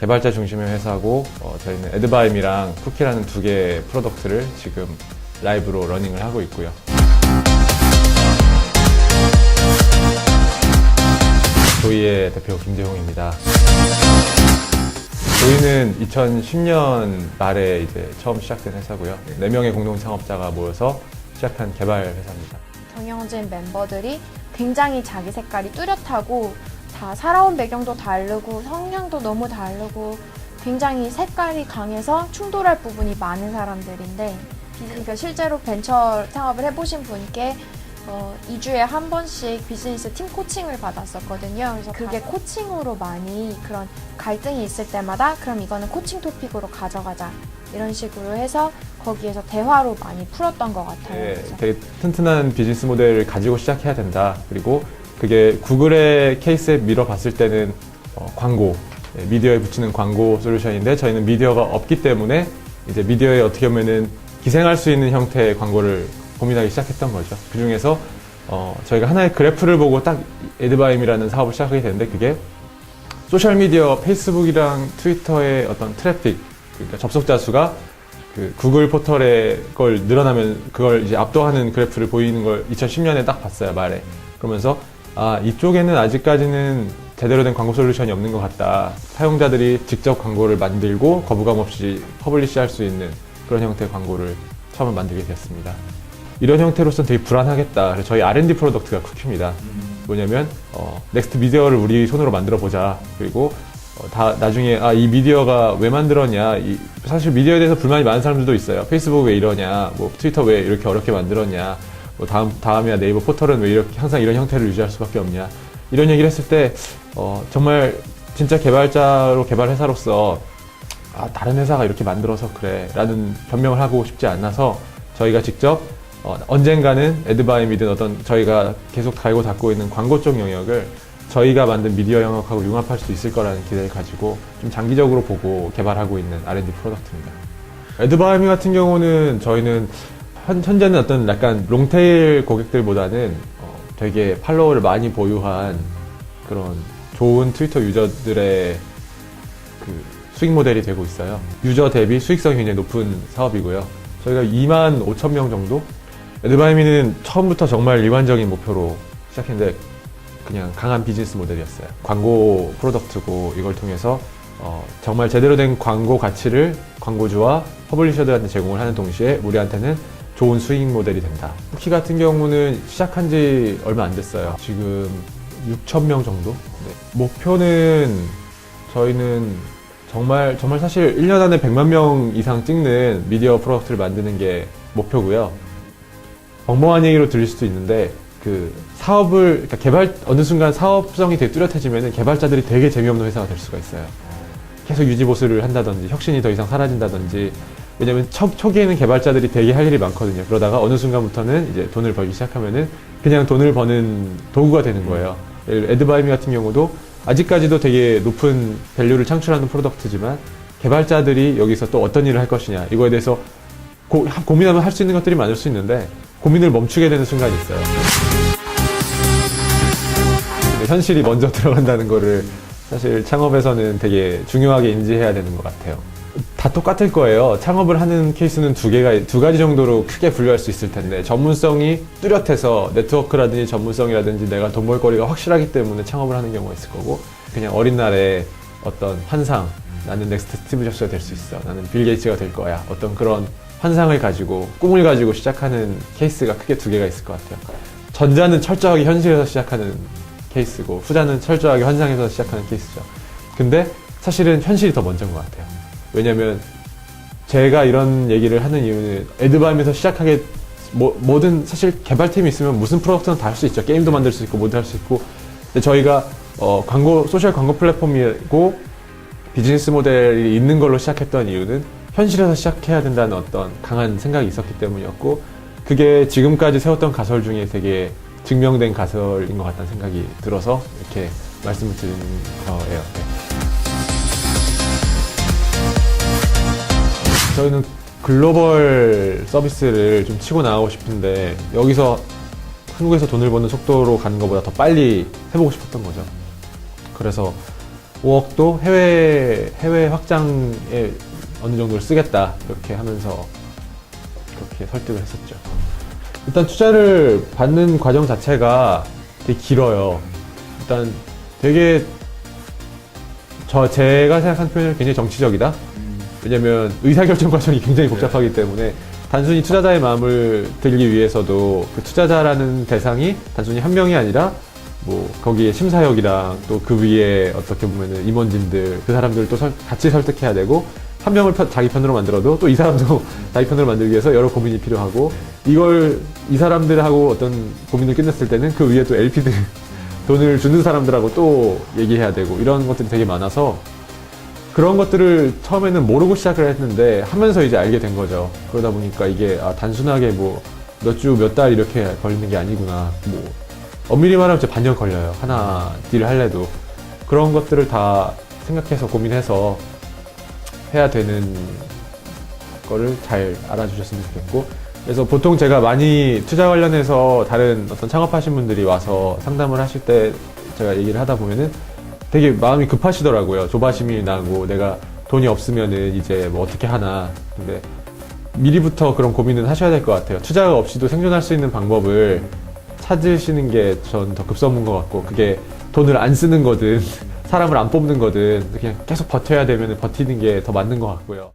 개발자 중심의 회사고 어, 저희는 에드바임이랑 쿠키라는 두 개의 프로덕트를 지금 라이브로 러닝을 하고 있고요. 조이의 대표 김재홍입니다. 저희는 2010년 말에 이제 처음 시작된 회사고요. 네 명의 공동 창업자가 모여서 시작한 개발 회사입니다. 경영진 멤버들이 굉장히 자기 색깔이 뚜렷하고 다 살아온 배경도 다르고 성향도 너무 다르고 굉장히 색깔이 강해서 충돌할 부분이 많은 사람들인데 그러니까 실제로 벤처 창업을 해보신 분께 어, 2주에 한 번씩 비즈니스 팀 코칭을 받았었거든요. 그래서 그게 코칭으로 많이 그런 갈등이 있을 때마다 그럼 이거는 코칭 토픽으로 가져가자. 이런 식으로 해서 거기에서 대화로 많이 풀었던 것 같아요. 네, 되게 튼튼한 비즈니스 모델을 가지고 시작해야 된다. 그리고 그게 구글의 케이스에 밀어봤을 때는 어, 광고, 네, 미디어에 붙이는 광고 솔루션인데 저희는 미디어가 없기 때문에 이제 미디어에 어떻게 보면은 기생할 수 있는 형태의 광고를 고민하기 시작했던 거죠. 그 중에서 어, 저희가 하나의 그래프를 보고 딱 에드바임이라는 사업을 시작하게 됐는데 그게 소셜미디어 페이스북이랑 트위터의 어떤 트래픽, 그러니까 접속자 수가 그 구글 포털에 걸 늘어나면 그걸 이제 압도하는 그래프를 보이는 걸 2010년에 딱 봤어요, 말에. 그러면서 아, 이쪽에는 아직까지는 제대로 된 광고 솔루션이 없는 것 같다. 사용자들이 직접 광고를 만들고 거부감 없이 퍼블리시 할 수 있는 그런 형태의 광고를 처음 만들게 되었습니다. 이런 형태로서는 되게 불안하겠다. 그래서 저희 R&D 프로덕트가 쿠키입니다. 뭐냐면 어, 넥스트 미디어를 우리 손으로 만들어 보자. 그리고 어, 다 나중에 아 이 미디어가 왜 만들었냐. 이, 사실 미디어에 대해서 불만이 많은 사람들도 있어요. 페이스북 왜 이러냐. 뭐 트위터 왜 이렇게 어렵게 만들었냐. 뭐 다음 다음이야 네이버 포털은 왜 이렇게 항상 이런 형태를 유지할 수밖에 없냐. 이런 얘기를 했을 때 어, 정말 진짜 개발자로 개발 회사로서 아, 다른 회사가 이렇게 만들어서 그래 라는 변명을 하고 싶지 않아서 저희가 직접 어, 언젠가는 에드바임이든 어떤 저희가 계속 달고 닦고 있는 광고 쪽 영역을 저희가 만든 미디어 영역하고 융합할 수 있을 거라는 기대를 가지고 좀 장기적으로 보고 개발하고 있는 R&D 프로덕트입니다. 에드바이미 같은 경우는 저희는 현, 현재는 어떤 약간 롱테일 고객들보다는 어, 되게 팔로워를 많이 보유한 그런 좋은 트위터 유저들의 그 수익 모델이 되고 있어요. 유저 대비 수익성이 굉장히 높은 사업이고요. 저희가 2만 5천 명 정도? 에드바이미는 처음부터 정말 일관적인 목표로 시작했는데 그냥 강한 비즈니스 모델이었어요. 광고 프로덕트고 이걸 통해서 어, 정말 제대로 된 광고 가치를 광고주와 퍼블리셔들한테 제공을 하는 동시에 우리한테는 좋은 수익 모델이 된다. 쿠키 같은 경우는 시작한 지 얼마 안 됐어요. 지금 6천 명 정도? 네. 목표는 저희는 정말 정말 사실 1년 안에 100만 명 이상 찍는 미디어 프로덕트를 만드는 게 목표고요. 멍멍한 얘기로 들릴 수도 있는데 그 사업을 그러니까 개발 어느 순간 사업성이 되게 뚜렷해지면 개발자들이 되게 재미없는 회사가 될 수가 있어요. 계속 유지 보수를 한다든지 혁신이 더 이상 사라진다든지 왜냐면 초, 초기에는 개발자들이 되게 할 일이 많거든요. 그러다가 어느 순간부터는 이제 돈을 벌기 시작하면은 그냥 돈을 버는 도구가 되는 거예요. 에드바이미 같은 경우도 아직까지도 되게 높은 밸류를 창출하는 프로덕트지만 개발자들이 여기서 또 어떤 일을 할 것이냐 이거에 대해서 고, 고민하면 할 수 있는 것들이 많을 수 있는데 고민을 멈추게 되는 순간이 있어요. 현실이 먼저 들어간다는 거를 사실 창업에서는 되게 중요하게 인지해야 되는 것 같아요. 다 똑같을 거예요. 창업을 하는 케이스는 두 개가 두 가지 정도로 크게 분류할 수 있을 텐데 전문성이 뚜렷해서 네트워크라든지 전문성이라든지 내가 돈 벌거리가 확실하기 때문에 창업을 하는 경우가 있을 거고 그냥 어린 날에 어떤 환상 나는 넥스트 스티브 잡스가 될 수 있어 나는 빌 게이츠가 될 거야 어떤 그런 환상을 가지고 꿈을 가지고 시작하는 케이스가 크게 두 개가 있을 것 같아요. 전자는 철저하게 현실에서 시작하는 케이스고 후자는 철저하게 환상에서 시작하는 케이스죠. 근데 사실은 현실이 더 먼저인 것 같아요. 왜냐면 제가 이런 얘기를 하는 이유는 에드바임에서 시작하게 뭐, 뭐든 사실 개발팀이 있으면 무슨 프로덕트는 다 할 수 있죠. 게임도 만들 수 있고 뭐도 할수 있고 근데 저희가 어, 광고 소셜 광고 플랫폼이고 비즈니스 모델이 있는 걸로 시작했던 이유는 현실에서 시작해야 된다는 어떤 강한 생각이 있었기 때문이었고 그게 지금까지 세웠던 가설 중에 되게 증명된 가설인 것 같다는 생각이 들어서 이렇게 말씀을 드리는 거예요. 저희는 글로벌 서비스를 좀 치고 나가고 싶은데 여기서 한국에서 돈을 버는 속도로 가는 것보다 더 빨리 해보고 싶었던 거죠. 그래서 5억도 해외 해외 확장에 어느 정도를 쓰겠다 이렇게 하면서 그렇게 설득을 했었죠. 일단 투자를 받는 과정 자체가 되게 길어요. 일단 되게 저 제가 생각한 표현은 굉장히 정치적이다. 왜냐면 의사결정 과정이 굉장히 복잡하기 때문에 단순히 투자자의 마음을 들기 위해서도 그 투자자라는 대상이 단순히 한 명이 아니라 뭐 거기에 심사역이랑 또 그 위에 어떻게 보면은 임원진들 그 사람들을 또 설- 같이 설득해야 되고 한 명을 편- 자기 편으로 만들어도 또 이 사람도 자기 편으로 만들기 위해서 여러 고민이 필요하고 이걸 이 사람들하고 어떤 고민을 끝냈을 때는 그 위에 또 LP들 돈을 주는 사람들하고 또 얘기해야 되고 이런 것들이 되게 많아서 그런 것들을 처음에는 모르고 시작을 했는데 하면서 이제 알게 된 거죠. 그러다 보니까 이게 아, 단순하게 뭐 몇 주 몇 달 이렇게 걸리는 게 아니구나. 뭐 엄밀히 말하면 이제 반년 걸려요. 하나 딜을 할래도 그런 것들을 다 생각해서 고민해서 해야 되는 거를 잘 알아주셨으면 좋겠고 그래서 보통 제가 많이 투자 관련해서 다른 어떤 창업하신 분들이 와서 상담을 하실 때 제가 얘기를 하다 보면은 되게 마음이 급하시더라고요. 조바심이 나고 내가 돈이 없으면은 이제 뭐 어떻게 하나. 근데 미리부터 그런 고민은 하셔야 될 것 같아요. 투자가 없이도 생존할 수 있는 방법을 찾으시는 게 전 더 급선무인 것 같고 그게 돈을 안 쓰는 거든 사람을 안 뽑는 거든 그냥 계속 버텨야 되면 버티는 게 더 맞는 것 같고요.